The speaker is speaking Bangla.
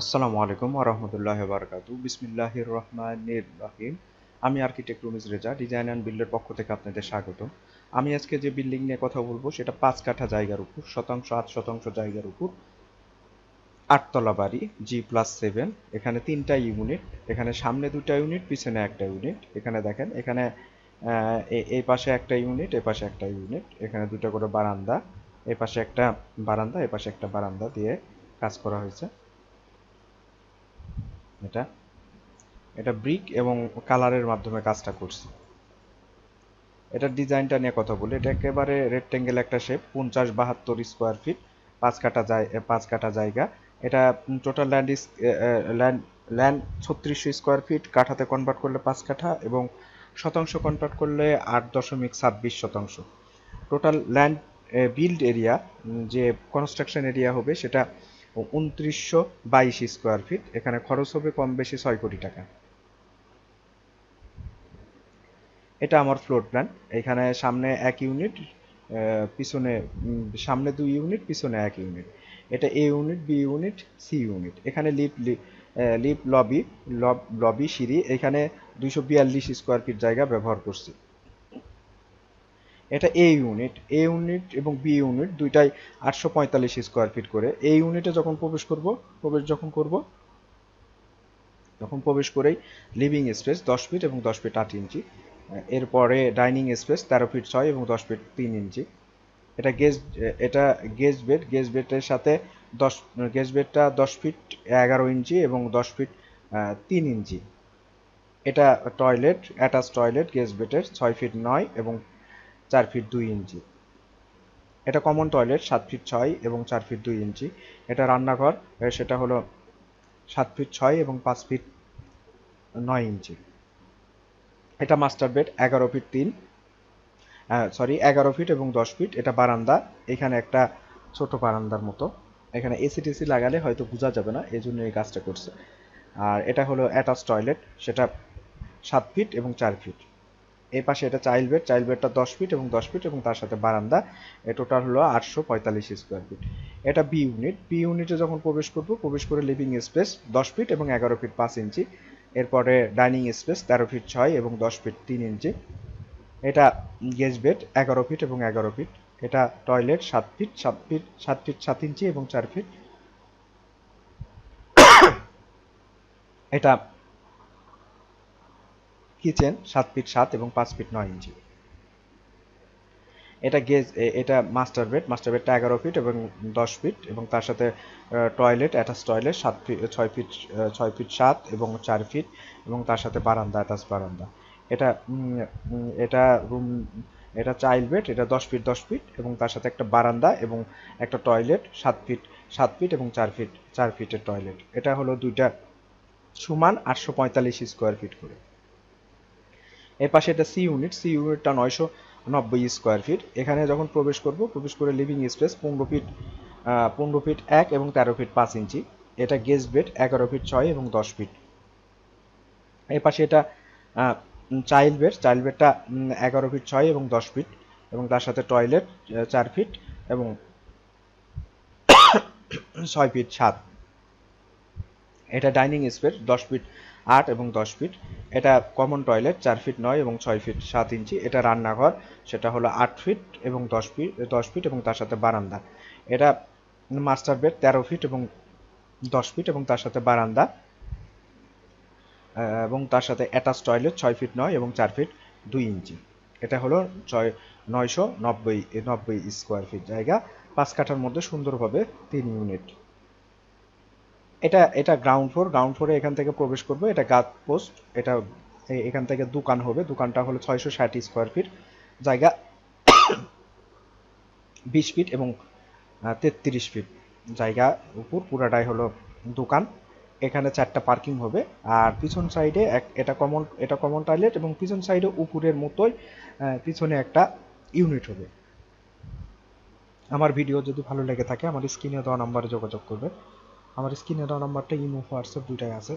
আসসালামু আলাইকুম ওরহমতুল্লাহ বারকাতু বিসমিল্লাহির রহমানির রহিম। আমি architect Rumiz Reza, design and বিল্ডের পক্ষ থেকে আপনাদের স্বাগত। আমি আজকে যে বিল্ডিং নিয়ে কথা বলব, সেটা পাঁচ কাঠা জায়গার উপর, শতাংশ, আট শতাংশ জায়গার উপর। আটতলা বাড়ি, জি প্লাস সেভেন। এখানে তিনটা ইউনিট, এখানে সামনে দুটা ইউনিট, পিছনে একটা ইউনিট। এখানে দেখেন, এখানে এই পাশে একটা ইউনিট, এ পাশে একটা ইউনিট। এখানে দুটো করে বারান্দা, এ পাশে একটা বারান্দা, এ পাশে একটা বারান্দা দিয়ে কাজ করা হয়েছে। এটা। এটা ব্রিক এবং কালারের মাধ্যমে কাজটা করছি। এটার ডিজাইনটা নিয়ে কথা বলি। এটা একেবারে রেক্টেঙ্গেল একটা শেপ পঞ্চাশ বাহাত্তর স্কোয়ার ফিট পাঁচ কাটা জায়, পাঁচ কাটা জায়গা। এটা টোটাল ল্যান্ড ল্যান্ড ল্যান্ড ছত্রিশশো স্কোয়ার ফিট কাঠাতে কনভার্ট করলে পাঁচ কাঠা এবং শতাংশ কনভার্ট করলে আট দশমিক ছাব্বিশ শতাংশ। টোটাল ল্যান্ড বিল্ড এরিয়া যে কনস্ট্রাকশন এরিয়া হবে, সেটা উনত্রিশশো বাইশ স্কোয়ার ফিট, এখানে খরচ হবে কম বেশি ছয় কোটি টাকা। এটা আমার ফ্লোর প্ল্যান এখানে সামনে এক ইউনিট পিছনে সামনে দুই ইউনিট পিছনে এক ইউনিট এটা A unit B unit C unit এখানে লিপ লিপ লবি লবি সিঁড়ি। এখানে দুইশো বিয়াল্লিশ স্কোয়ার ফিট জায়গা ব্যবহার করছি। এটা এ ইউনিট এ ইউনিট এবং বি ইউনিট দুইটাই আটশো পঁয়তাল্লিশ স্কোয়ার ফিট করে। এ ইউনিটে যখন প্রবেশ করব, প্রবেশ যখন করব তখন প্রবেশ করেই লিভিং স্পেস দশ ফিট এবং দশ ফিট আট ইঞ্চি। এরপরে ডাইনিং স্পেস তেরো ফিট ছয় এবং দশ ফিট তিন ইঞ্চি। এটা গেস্ট এটা গেস্ট বেড গেস্ট বেডের সাথে দশ গেস্ট বেডটা দশ ফিট এগারো ইঞ্চি এবং দশ ফিট তিন ইঞ্চি। এটা টয়লেট অ্যাটাচ টয়লেট গেস্ট বেডের ছয় ফিট নয় এবং চার ফিট দুই ইঞ্চি। এটা কমন টয়লেট সাত ফিট ছয় এবং চার ফিট দুই ইঞ্চি। এটা রান্নাঘর সেটা হলো সাত ফিট ছয় এবং পাঁচ ফিট নয় ইঞ্চি। এটা মাস্টার বেড এগারো ফিট তিন সরি এগারো ফিট এবং দশ ফিট এটা বারান্দা, এখানে একটা ছোট বারান্দার মতো। এখানে এসি টেসি লাগালে হয়তো বোঝা যাবে না এই জন্য এই কাজটা করছে। আর এটা হলো অ্যাটাচ টয়লেট সেটা সাত ফিট এবং চার ফিট এই পাশে এটা চাইল্ড বেড চাইল্ড বেডটা দশ ফিট এবং দশ ফিট এবং তার সাথে বারান্দা। এ টোটাল হলো আটশো পঁয়তাল্লিশ স্কোয়ার ফিট এটা বি ইউনিট বি ইউনিটে যখন প্রবেশ করব, প্রবেশ করে লিভিং স্পেস দশ ফিট এবং এগারো ফিট পাঁচ ইঞ্চি। এরপরে ডাইনিং স্পেস তেরো ফিট ছয় এবং দশ ফিট তিন ইঞ্চি। এটা গেস্ট বেড এগারো ফিট এবং এগারো ফিট এটা টয়লেট সাত ফিট সাত ফিট সাত ফিট সাত ইঞ্চি এবং চার ফিট এটা কিচেন সাত ফিট সাত এবং পাঁচ ফিট নয় ইঞ্চি। এটা গেজ এটা মাস্টার বেড, মাস্টার বেডটা এগারো ফিট এবং দশ ফিট এবং তার সাথে টয়লেট, অ্যাটাচ টয়লেট, সাত ফিট ছয় ফিট ছয় ফিট সাত এবং চার ফিট এবং তার সাথে বারান্দা, অ্যাটাচ বারান্দা। এটা এটা রুম, এটা চাইল্ড বেড, এটা দশ ফিট দশ ফিট এবং তার সাথে একটা বারান্দা এবং একটা টয়লেট, সাত ফিট সাত ফিট এবং চার ফিট, চার ফিটের টয়লেট। এটা হলো দুইটা সমান আটশো পঁয়তাল্লিশ স্কোয়ার ফিট করে। এর পাশে এটা সি ইউনিট সি ইউনিটটা নয়শো নব্বই স্কোয়ার ফিট এখানে যখন প্রবেশ করব, প্রবেশ করে লিভিং স্পেস পনেরো ফিট পনেরো ফিট এক এবং তেরো ফিট পাঁচ ইঞ্চি। এটা গেস্ট বেড এগারো ফিট ছয় এবং দশ ফিট এর পাশে এটা চাইল্ড বেড চাইল্ড বেডটা এগারো ফিট ছয় এবং দশ ফিট এবং তার সাথে টয়লেট চার ফিট এবং ছয় ফিট সাত। এটা ডাইনিং স্পেস দশ ফিট আট এবং দশ ফিট। এটা কমন টয়লেট চার ফিট নয় এবং ছয় ফিট সাত ইঞ্চি। এটা রান্নাঘর, সেটা হলো আট ফিট এবং দশ ফিট দশ ফিট এবং তার সাথে বারান্দা। এটা মাস্টার বেড তেরো ফিট এবং দশ ফিট এবং তার সাথে বারান্দা। এবং তার সাথে অ্যাটাচ টয়লেট ছয় ফিট নয় এবং চার ফিট দুই ইঞ্চি। এটা হলো ছয়, নয়শো নব্বই নব্বই স্কোয়ার ফিট জায়গা। পাঁচ কাঠার মধ্যে সুন্দরভাবে তিন ইউনিট এটা এটা গ্রাউন্ড ফ্লোর গ্রাউন্ড ফ্লোরে এখান থেকে প্রবেশ করব, এটা গাত পোস্ট এটা এখান থেকে দোকান হবে, দোকানটা হলো ছয়শো ষাট স্কোয়ার ফিট জায়গা বিশ ফিট এবং তেত্রিশ ফিট জায়গা উপর, পুরাটাই হলো দোকান, এখানে চারটা পার্কিং হবে, আর পিছন সাইডে এক, এটা কমন এটা কমন টয়লেট এবং পিছন সাইডে উপরের মতোই পিছনে একটা ইউনিট হবে। আমার ভিডিও যদি ভালো লেগে থাকে, আমার স্ক্রিনে দেওয়া নাম্বারে যোগাযোগ করবে আমার স্ক্রিনে দেওয়া নাম্বারটা ইমো হোয়াটসঅ্যাপ দুইটাই আছে।